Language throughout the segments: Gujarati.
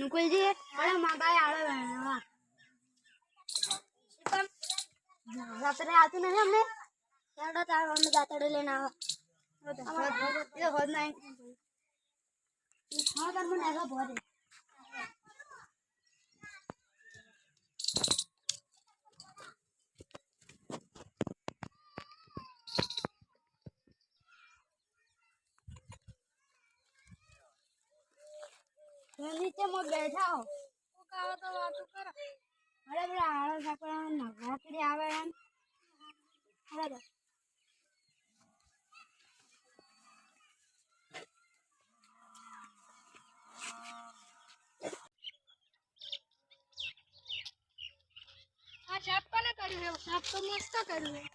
નુકુલજી અરે માગા આળે વેણવા રાત્રે આવતું નહીં અમને? ચાલો તાર અમને દાતડે લઈને આવો. એ હોદ નહીં હા તાર મને આગળ ભરે. નીચે મો બેઠા હો. કાવો તો વાતો કરો. અરે પેલા આળો આપણે નવરાત્રી આવે એમ અરે સાપ કોને કર્યું હે સાપ તો મસ્ત કર્યું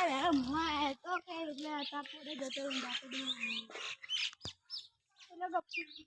અરે મુઆ હે તો કે એટલે પૂરે જતો ગપ્પી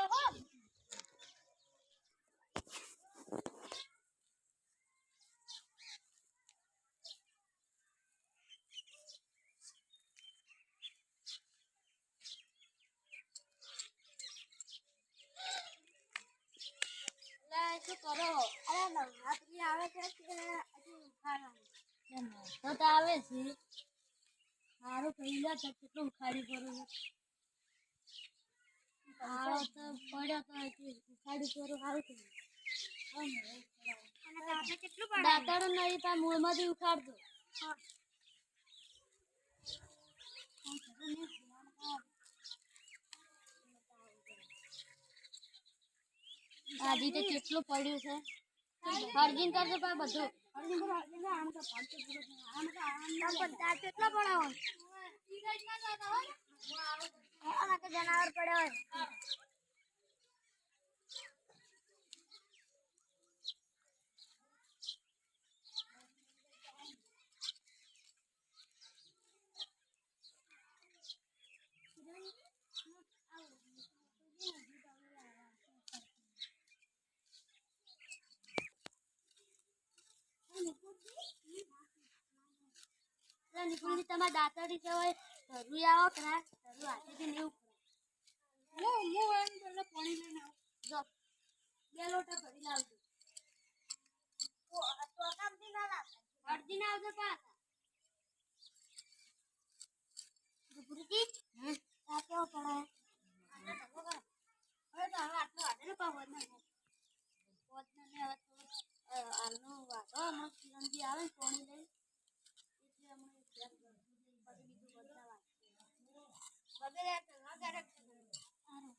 કરો. અરે નવરાત્રી આવે છે કે હજુ ઉખાડવાનું? તો તો આવે છે. સારું પહેલા તો કેટલું ઉખાડી કરું આવો તો પડ્યો તો ઉખાડી કરું સારું કહ્યું કેટલું દાંતડો નહીં પણ મૂળમાંથી ઉખાડતો આજે તો કેટલું પડ્યું છે? હરજીન કરજો પણ બધું જનાવર પડ્યો હોય. એટલે નિકુંજી તમારે રીતે હોય ધરું આવો ખરા ધરું હાથેથી નહીં હું હું એમ તમને પાણી લઈને આવું. જો બે લોટા ભરી લાવજો. અડધી ના આવજો પાછા ગુરુજી આ કેવો પડે હવે તો હવે આટલો આડેલો પાવ વધના વધના ને હવે થોડું આલનો વાગો હમણાં કિરણજી આવે ને પાણી લઈ એટલે હમણાં ઘેર પછી બીજું બધા વાગશે વગેરે પેલા ક્યારેક સારું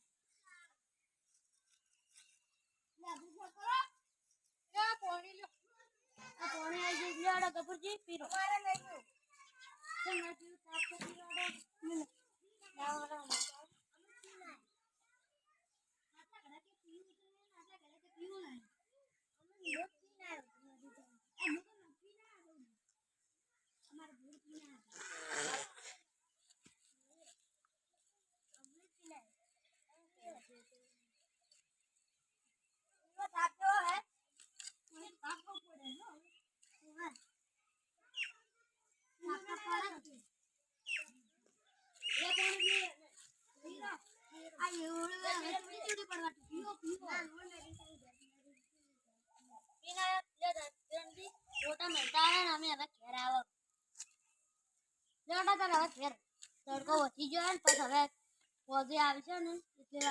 યા પાણી લો આ પાણી આવી ગયું લેવાડો કપૂરજી પીરો મારે લઈ ગયું તમે પીવું તાપ તો પીવાડો લાવો અમારે મહેતા આવે ને અમે હવે ઘેર આવો લેવડા તારે હવે ઘેર વધી ગયો હવે પોજે આવી છે ને એટલે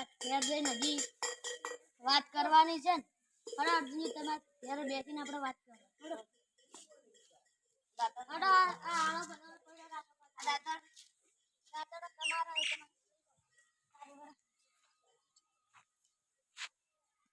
વાત કરવાની છે ને અરે અર્જુન તમારે ઘેર બેસીને આપણે વાત કરો